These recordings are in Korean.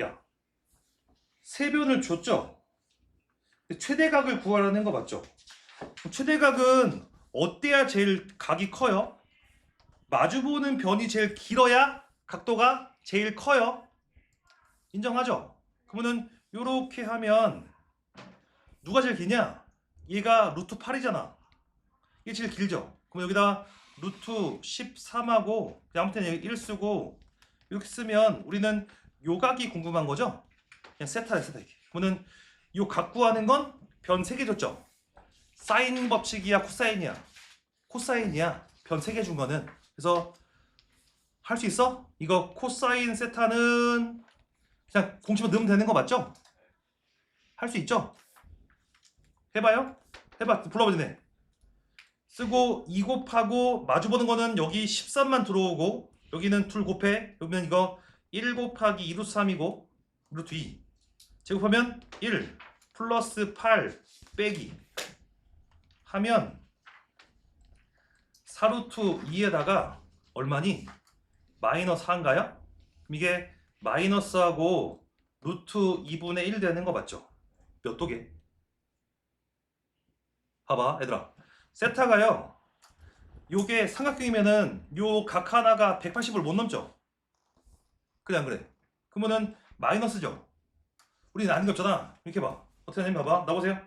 야, 세변을 줬죠? 최대각을 구하라는 거 맞죠? 최대각은 어때야 제일 각이 커요? 마주보는 변이 제일 길어야 각도가 제일 커요. 인정하죠? 그러면은 이렇게 하면 누가 제일 기냐? 얘가 루트 8이잖아. 이게 제일 길죠? 그럼 여기다 루트 13하고 아무튼 여기 1 쓰고 이렇게 쓰면 우리는 요각이 궁금한 거죠? 그냥 세타야 세타 이렇게. 그러면은 요 각 구하는 건 변 3개 줬죠? 사인 법칙이야 코사인이야? 코사인이야. 변 3개 준 거는. 그래서 할 수 있어? 이거 코사인 세타는 그냥 공식만 넣으면 되는 거 맞죠? 할 수 있죠? 해봐요? 해봐 불러봐 되네 쓰고 2 곱하고 마주보는 거는 여기 13만 들어오고 여기는 둘 곱해 여기는 이거 1 곱하기 2 루트 3이고 루트 2 제곱하면 1 플러스 8 빼기 하면 4루트 2에다가 얼마니? 마이너스 4인가요? 그럼 이게 마이너스하고 루트 2분의 1 되는 거 맞죠? 몇 도게? 봐봐 얘들아 세타가요 요게 삼각형이면은 요 각 하나가 180을 못 넘죠? 그래 안 그래? 그러면은 마이너스죠? 우리는 아는 게 없잖아 이렇게 봐 어떻게 되냐면 봐봐 나 보세요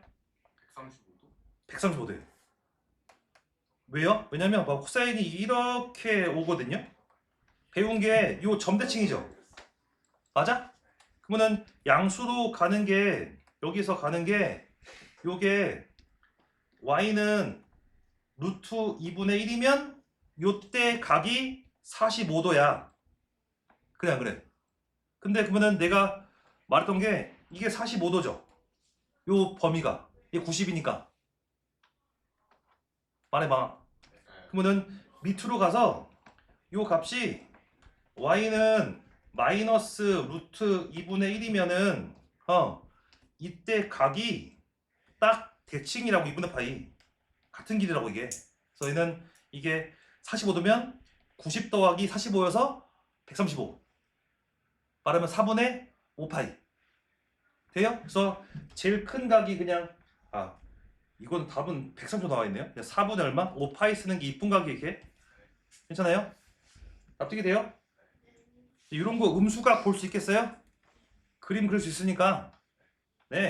135도? 135대 왜요? 왜냐면 봐 코사인이 이렇게 오거든요 배운 게요 점대칭이죠 맞아? 그러면은 양수로 가는 게 여기서 가는 게 요게 y는 루트 2분의 1이면 요때 각이 45도야 그래 안 그래? 근데 그러면은 내가 말했던 게 이게 45도죠. 요 범위가. 이게 90이니까. 말해봐. 그러면은 밑으로 가서 요 값이 y는 마이너스 루트 2분의 1이면은 어 이때 각이 딱 대칭이라고 2분의 파이. 같은 길이라고 이게. 얘는 이게 45도면 90 더하기 45여서 135 말하면 4분의 5파이 돼요? 그래서 제일 큰 각이 그냥 아 이건 답은 130도 나와 있네요 그냥 4분의 얼마? 5파이 쓰는 게 이쁜 각이 이렇게 괜찮아요? 납득이 돼요? 이런 거 음수각 볼 수 있겠어요? 그림 그릴 수 있으니까 네